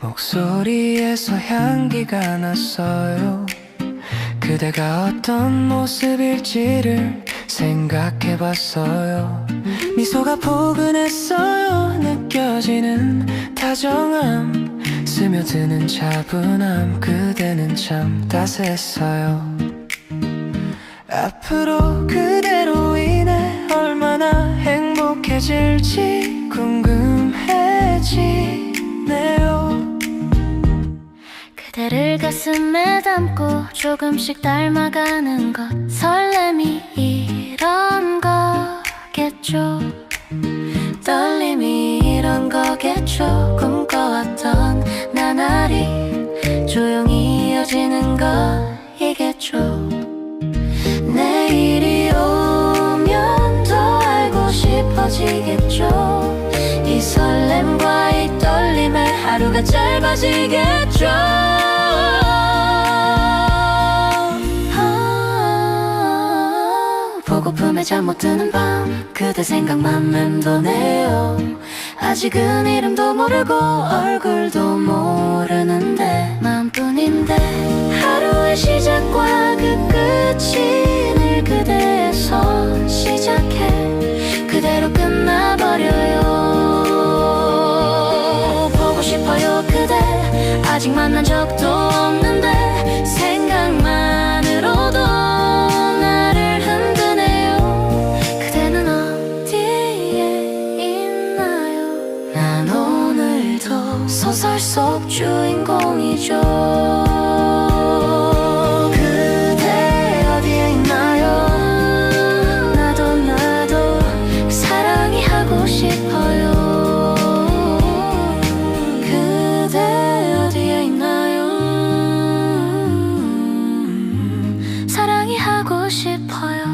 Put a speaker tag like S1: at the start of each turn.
S1: 목소리에서 향기가 났어요. 그대가 어떤 모습일지를 생각해 봤어요. 미소가 포근했어요. 느껴지는 다정함, 스며드는 차분함. 그대는 참 따스했어요. 앞으로 그대로 인해 얼마나 행복해질지 궁금해지네요.
S2: 그대를 가슴에 담고 조금씩 닮아가는 것. 설렘이 이런 거겠죠? 떨림이 이런 거겠죠? 꿈꿔왔던 나날이 조용히 이어지는 것이겠죠 싶어지겠죠? 이 설렘과 이 떨림에 하루가 짧아지겠죠? 아, 보고품에 잠 못 드는 밤 그대 생각만 맴도네요. 아직은 이름도 모르고 얼굴도 모르는데 마음뿐인데 하루의 시작과 그 끝이 아직 만난 적도 없는데 생각만으로도 나를 흔드네요. 그대는 어디에 있나요? 난 오늘도 소설 속 주인공이죠 싶어요